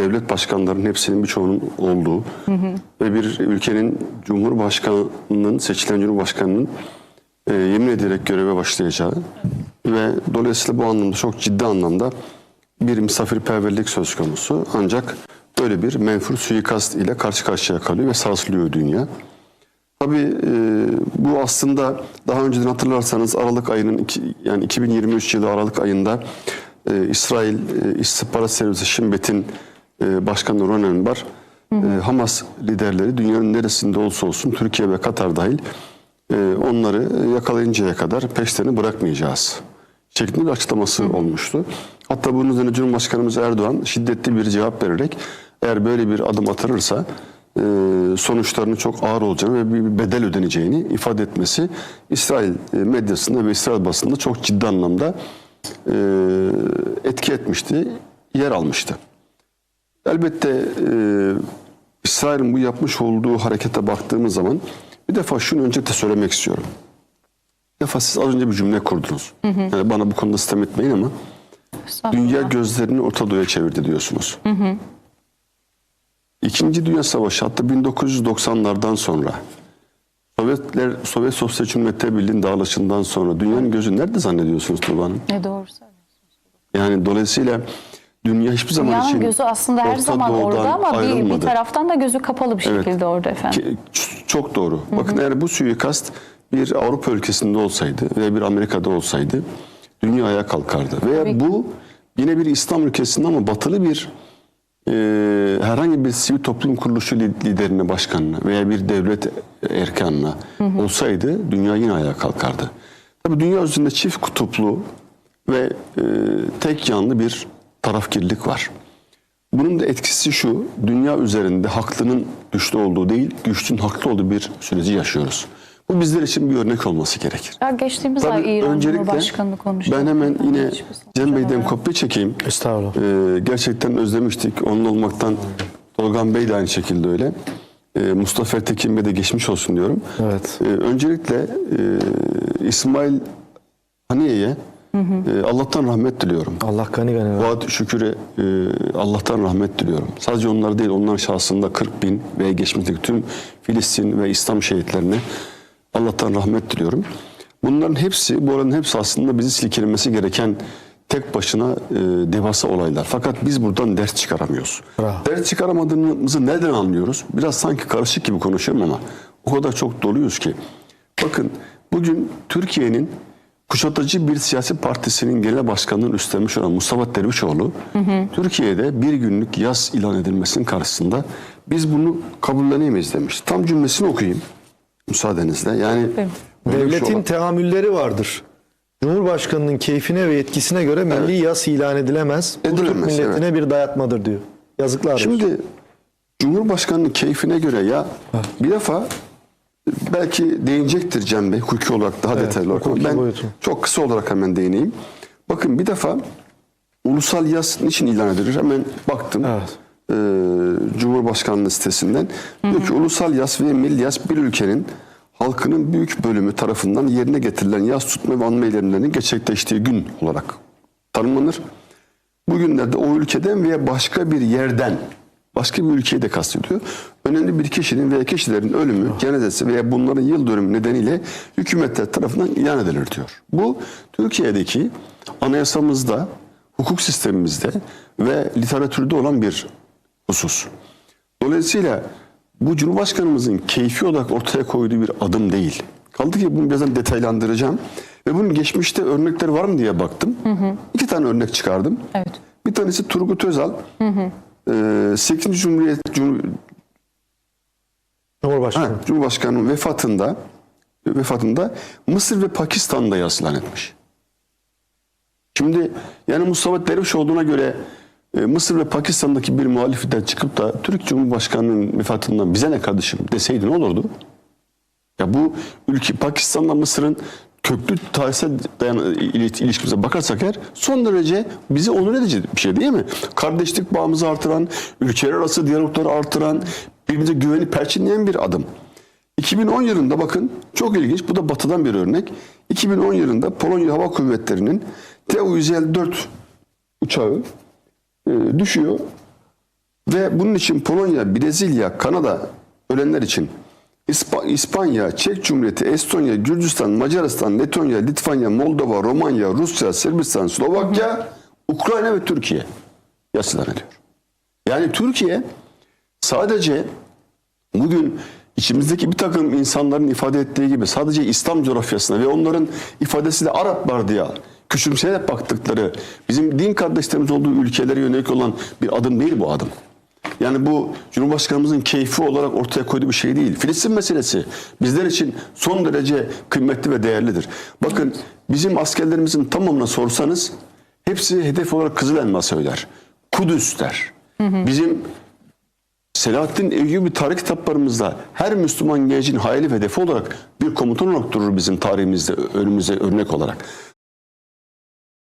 devlet başkanlarının hepsinin birçoğunun olduğu ve bir ülkenin cumhurbaşkanının seçilen cumhurbaşkanının e, yemin ederek göreve başlayacağı ve dolayısıyla bu anlamda çok ciddi anlamda bir misafirperverlik söz konusu. Ancak böyle bir menfur suikast ile karşı karşıya kalıyor ve sarsılıyor dünya. Tabii e, bu aslında daha önceden hatırlarsanız Aralık ayının iki, yani 2023 yılı Aralık ayında e, İsrail e, İstihbarat Servisi E, Başkanı Ronen Bar e, Hamas liderleri dünyanın neresinde olsa olsun Türkiye ve Katar dahil e, onları yakalayıncaya kadar peşlerini bırakmayacağız şeklinde bir açıklaması olmuştu. Hatta bunun üzerine Cumhurbaşkanımız Erdoğan şiddetli bir cevap vererek eğer böyle bir adım atılırsa e, sonuçlarının çok ağır olacağını ve bir bedel ödeneceğini ifade etmesi İsrail e, medyasında ve İsrail basında çok ciddi anlamda e, etki etmişti, yer almıştı. Elbette e, İsrail'in bu yapmış olduğu harekete baktığımız zaman bir defa şunu öncelikle söylemek istiyorum. Bir defa siz az önce bir cümle kurdunuz. Yani bana bu konuda sitem etmeyin ama dünya gözlerini Orta Doğu'ya çevirdi diyorsunuz. İkinci Dünya Savaşı hatta 1990'lardan sonra Sovyetler, Sovyet Sosyal Cumhuriyetler Birliği'nin dağılışından sonra dünyanın gözü nerede zannediyorsunuz Tuğba Hanım? Ne doğru söylüyorsunuz. Yani dolayısıyla dünya hiçbir zaman Dünyanın için gözü aslında her Orta zaman Doğu'dan orada ama bir, bir ayrılmadı. taraftan da gözü kapalı bir Evet. şekilde orada efendim. Ki- ç- Çok doğru. Bakın eğer bu suikast bir Avrupa ülkesinde olsaydı veya bir Amerika'da olsaydı dünya ayağa kalkardı. Veya Tabii ki. bu yine bir İslam ülkesinde ama batılı bir e, herhangi bir sivil toplum kuruluşu li- liderine, başkanına veya bir devlet erkanına olsaydı dünya yine ayağa kalkardı. Tabii dünya üzerinde çift kutuplu ve e, tek yanlı bir tarafkirlik var. Bunun da etkisi şu, dünya üzerinde haklının güçlü olduğu değil, güçlünün haklı olduğu bir süreci yaşıyoruz. Bu bizler için bir örnek olması gerekir. Ya geçtiğimiz Tabii ay İran öncelikle Cumhurbaşkanı'nı konuştuk. ben hemen yine Hiçbir sonuç Cem Bey'den kopya çekeyim. Estağfurullah. Ee, gerçekten özlemiştik. Onun olmaktan Tolgan Bey de aynı şekilde öyle. Ee, Mustafa Ertekin Bey de geçmiş olsun diyorum. Evet. Ee, öncelikle e, İsmail Haniye'ye e, Allah'tan rahmet diliyorum. Allah gani gani. Fuat Şükür'e Allah'tan rahmet diliyorum. Sadece onlar değil, onların şahsında 40 bin ve geçmişteki tüm Filistin ve İslam şehitlerine Allah'tan rahmet diliyorum. Bunların hepsi, bu oranın hepsi aslında bizi silkelemesi gereken tek başına e, devasa olaylar. Fakat biz buradan ders çıkaramıyoruz. Bravo. Ders çıkaramadığımızı nereden anlıyoruz? Biraz sanki karışık gibi konuşuyorum ama o kadar çok doluyuz ki. Bakın bugün Türkiye'nin kuşatıcı bir siyasi partisinin genel başkanlığını üstlenmiş olan Mustafa Dervişoğlu, Türkiye'de bir günlük yaz ilan edilmesinin karşısında biz bunu kabullenemeyiz demiş. Tam cümlesini okuyayım müsaadenizle. Yani Devletin olan- teamülleri vardır. Cumhurbaşkanının keyfine ve yetkisine göre milli yas ilan edilemez. Bu Türk Edilemez, milletine bir dayatmadır diyor. Yazıklar olsun. Şimdi Cumhurbaşkanının keyfine göre ya bir defa belki değinecektir Cem Bey hukuki olarak daha Evet, detaylı olarak. Ben boyutu. çok kısa olarak hemen değineyim. Bakın bir defa ulusal yas niçin ilan edilir? Hemen baktım. Evet. Ee, Cumhurbaşkanlığı sitesinden. Diyor ki ulusal yas ve milli yas bir ülkenin halkının büyük bölümü tarafından yerine getirilen yas tutma ve anma eylemlerinin gerçekleştiği gün olarak tanımlanır. Bugünlerde o ülkeden veya başka bir yerden başka bir ülkeyi de kastediyor. Önemli bir kişinin veya kişilerin ölümü, cenazesi veya bunların yıl dönümü nedeniyle hükümetler tarafından ilan edilir diyor. Bu Türkiye'deki anayasamızda, hukuk sistemimizde ve literatürde olan bir husus. Dolayısıyla bu Cumhurbaşkanımızın keyfi olarak ortaya koyduğu bir adım değil. Kaldı ki bunu birazdan detaylandıracağım. Ve bunun geçmişte örnekleri var mı diye baktım. İki tane örnek çıkardım. Evet. Bir tanesi Turgut Özal. Ee, 8. Cumhuriyet Cum- Cumhurbaşkanı. ha, Cumhurbaşkanı'nın vefatında vefatında Mısır ve Pakistan'da yaslan etmiş. Şimdi yani Mustafa Derviş olduğuna göre e, Mısır ve Pakistan'daki bir muhaliften çıkıp da Türk Cumhurbaşkanı'nın vefatından bize ne kardeşim deseydi ne olurdu? Ya bu ülke Pakistan'la Mısır'ın köklü tarihsel dayan, il- ilişkimize bakarsak eğer son derece bizi onur edici bir şey değil mi? Kardeşlik bağımızı artıran, ülkeler arası diyalogları artıran, birbirimize güveni perçinleyen bir adım. 2010 yılında bakın çok ilginç bu da batıdan bir örnek. 2010 yılında Polonya Hava Kuvvetleri'nin Tu-154 uçağı e, düşüyor Ve bunun için Polonya, Brezilya, Kanada ölenler için İspa- İspanya, Çek Cumhuriyeti, Estonya, Gürcistan, Macaristan, Letonya, Litvanya, Moldova, Romanya, Rusya, Sırbistan, Slovakya, Ukrayna ve Türkiye yas ilan ediyor. Yani Türkiye sadece bugün içimizdeki bir takım insanların ifade ettiği gibi sadece İslam coğrafyasına ve onların ifadesiyle Arap var diye küçümseyerek baktıkları bizim din kardeşlerimiz olduğu ülkelere yönelik olan bir adım değil bu adım. Yani bu Cumhurbaşkanımızın keyfi olarak ortaya koyduğu bir şey değil. Filistin meselesi bizler için son derece kıymetli ve değerlidir. Bakın bizim askerlerimizin tamamına sorsanız hepsi hedef olarak Kızıl Elma söyler. Kudüs der. Bizim Selahaddin Eyyubi tarih kitaplarımızda her Müslüman gencin hayali ve hedefi olarak bir komutan olarak durur bizim tarihimizde önümüze örnek olarak.